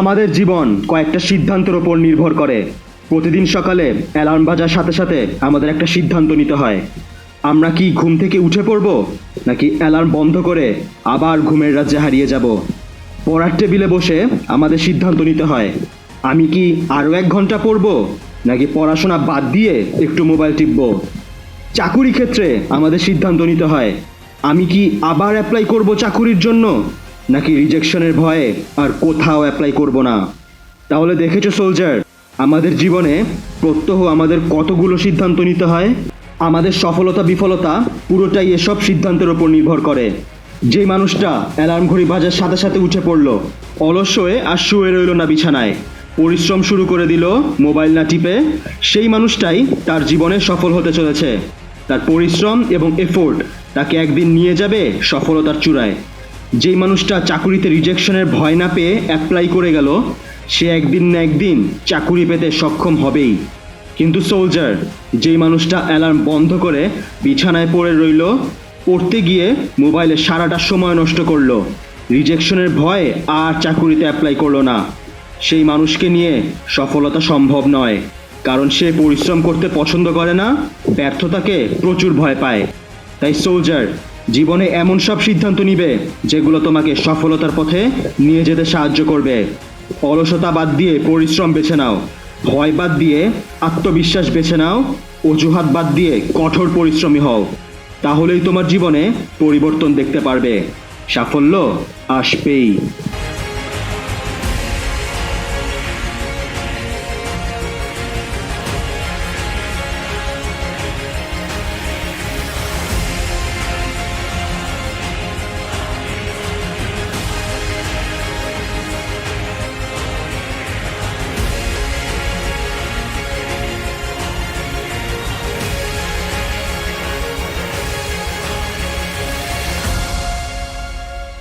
আমাদের জীবন কয়েকটা সিদ্ধান্তের ওপর নির্ভর করে। প্রতিদিন সকালে অ্যালার্ম বাজার সাথে সাথে আমাদের একটা সিদ্ধান্ত নিতে হয়। আমরা কি ঘুম থেকে উঠে পড়ব, নাকি অ্যালার্ম বন্ধ করে আবার ঘুমের রাজ্যে হারিয়ে যাব? পড়ার টেবিলে বসে আমাদের সিদ্ধান্ত নিতে হয়, আমি কি আরও এক ঘণ্টা পড়ব, নাকি পড়াশোনা বাদ দিয়ে একটু মোবাইল টিপব? চাকুরি ক্ষেত্রে আমাদের সিদ্ধান্ত নিতে হয়, আমি কি আবার অ্যাপ্লাই করব চাকুরির জন্য? নাকি রিজেকশনের ভয়ে আর কোথাও অ্যাপ্লাই করব না? তাহলে দেখেছ সোলজার আমাদের জীবনে প্রত্যহ আমাদের কতগুলো সিদ্ধান্ত নিতে হয়? আমাদের সফলতা, বিফলতা পুরোটাই এসব সিদ্ধান্তের ওপর নির্ভর করে। যে মানুষটা অ্যালার্ম ঘড়ি বাজার সাথে সাথে উঠে পড়ল, অলস হয়ে আর শুয়ে রইল না বিছানায়। পরিশ্রম শুরু করে দিল, মোবাইল না টিপে, সেই মানুষটাই তার জীবনে সফল হতে চলেছে। তার পরিশ্রম এবং এফোর্ট তাকে একদিন নিয়ে যাবে সফলতার চূড়ায়। যেই মানুষটা চাকুরিতে রিজেকশনের ভয় না পেয়ে অ্যাপ্লাই করে গেল, সে একদিন না একদিন চাকুরি পেতে সক্ষম হবেই। কিন্তু সোলজার যেই মানুষটা অ্যালার্ম বন্ধ করে বিছানায় পড়ে রইল, পড়তে গিয়ে মোবাইলে সারাটা সময় নষ্ট করল। রিজেকশনের ভয়ে আর চাকুরিতে অ্যাপ্লাই করল না। সেই মানুষকে নিয়ে সফলতা সম্ভব নয়, কারণ সে পরিশ্রম করতে পছন্দ করে না, ব্যর্থতাকে প্রচুর ভয় পায়। তাই সোলজার জীবনে এমন সব সিদ্ধান্ত নিবে যেগুলো তোমাকে সফলতার পথে নিয়ে যেতে সাহায্য করবে। অলসতা বাদ দিয়ে পরিশ্রম বেছে নাও, ভয় বাদ দিয়ে আত্মবিশ্বাস বেছে নাও, অজুহাত বাদ দিয়ে কঠোর পরিশ্রমী হও। তাহলেই তোমার জীবনে পরিবর্তন দেখতে পারবে। সাফল্য আসবেই।